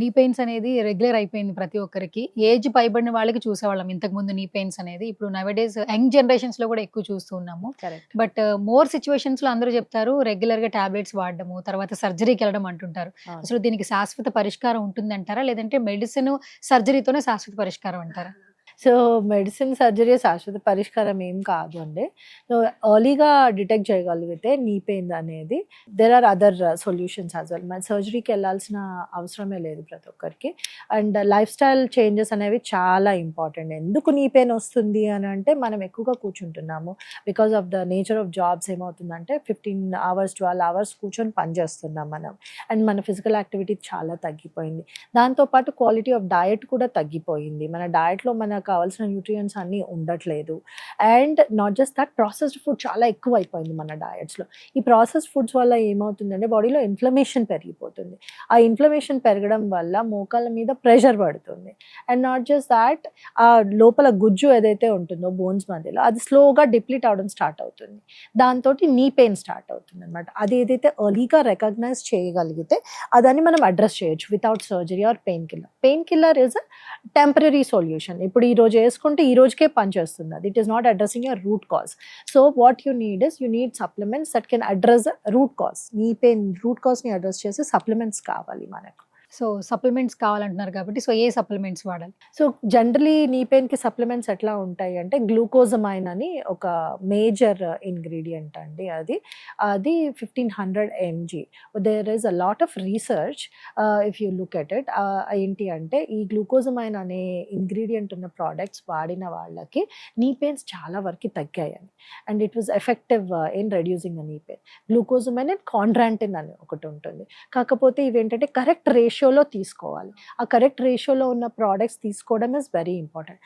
నీ పెయిన్స్ అనేది రెగ్యులర్ అయిపోయింది ప్రతి ఒక్కరికి. ఏజ్ పైబడిన వాళ్ళకి చూసేవాళ్ళం ఇంతకు ముందు నీ పెయిన్స్ అనేది. ఇప్పుడు నవడేస్ యంగ్ జనరేషన్స్లో కూడా ఎక్కువ చూస్తూ ఉన్నాము. బట్ మోర్ సిచ్యువేషన్స్లో అందరూ చెప్తారు రెగ్యులర్గా టాబ్లెట్స్ వాడడము తర్వాత సర్జరీకి వెళ్ళడం అంటుంటారు. అసలు దీనికి శాశ్వత పరిష్కారం ఉంటుందంటారా? లేదంటే మెడిసిన్ సర్జరీతోనే శాశ్వత పరిష్కారం అంటారా? సో మెడిసిన్ సర్జరీ శాశ్వత పరిష్కారం ఏం కాదు అండి సో ఎర్లీగా డిటెక్ట్ చేయగలిగితే నీ పెయిన్ అనేది there are other solutions as well మన సర్జరీకి వెళ్ళాల్సిన అవసరమే లేదు ప్రతి ఒక్కరికి. అండ్ లైఫ్ స్టైల్ చేంజెస్ అనేవి చాలా ఇంపార్టెంట్ ఎందుకు నీ పెయిన్ వస్తుంది అని అంటే మనం ఎక్కువగా కూర్చుంటున్నాము. Because of the nature of jobs ఏమవుతుందంటే ఫిఫ్టీన్ అవర్స్ ట్వెల్వ్ అవర్స్ కూర్చొని పనిచేస్తున్నాం మనం. అండ్ మన ఫిజికల్ యాక్టివిటీ చాలా తగ్గిపోయింది. దాంతోపాటు క్వాలిటీ ఆఫ్ డయట్ కూడా తగ్గిపోయింది. మన డయట్లో మనకు కావాల్సిన న్యూట్రియంట్స్ అన్నీ ఉండట్లేదు. And not just that processed food చాలా ఎక్కువ అయిపోయింది మన డయట్స్లో ఈ ప్రాసెస్డ్ ఫుడ్స్ వల్ల ఏమవుతుందంటే బాడీలో ఇన్ఫ్లమేషన్ పెరిగిపోతుంది. ఆ ఇన్ఫ్లమేషన్ పెరగడం వల్ల మోకాళ్ళ మీద ప్రెషర్ పడుతుంది. అండ్ నాట్ జస్ట్ దాట్ ఆ లోపల గుజ్జు ఏదైతే ఉంటుందో బోన్స్ మధ్యలో అది స్లోగా డిప్లీట్ అవడం స్టార్ట్ అవుతుంది. దాంతో నీ పెయిన్ స్టార్ట్ అవుతుంది అనమాట అది ఏదైతే ఎర్లీగా రికగ్నైజ్ చేయగలిగితే అదని మనం అడ్రస్ చేయొచ్చు without surgery or pain killer pain killer is temporary solution ఇప్పుడు ఈ రోజు వేసుకుంటే ఈ రోజుకే పనిచేస్తుంది. అది it is not addressing your root cause. So what you need is you need supplements that can address root cause. Knee pain root కాజ్ని address చేసే supplements కావాలి మనకు. సో సప్లిమెంట్స్ కావాలంటున్నారు కాబట్టి సో ఏ సప్లిమెంట్స్ వాడాలి? సో జనరలీ నీ పెయిన్కి supplements ఎట్లా ఉంటాయి అంటే గ్లూకోజమైన్ అని ఒక మేజర్ ఇంగ్రీడియంట్ అండి అది. అది fifteen hundred MG. There is a lot of research if you look at it ఏంటి అంటే ఈ గ్లూకోజమైన్ అనే ఇంగ్రీడియంట్ ఉన్న ప్రోడక్ట్స్ వాడిన వాళ్ళకి నీ పెయిన్స్ చాలా వరకు తగ్గాయని. And it was effective in reducing knee pain glucosamine and chondroitin అని ఒకటి ఉంటుంది. కాకపోతే ఇవేంటంటే కరెక్ట్ రేషియోలో తీసుకోవాలి. ఆ కరెక్ట్ రేషియోలో ఉన్న ప్రోడక్ట్స్ తీసుకోవడం ఇస్ వెరీ ఇంపార్టెంట్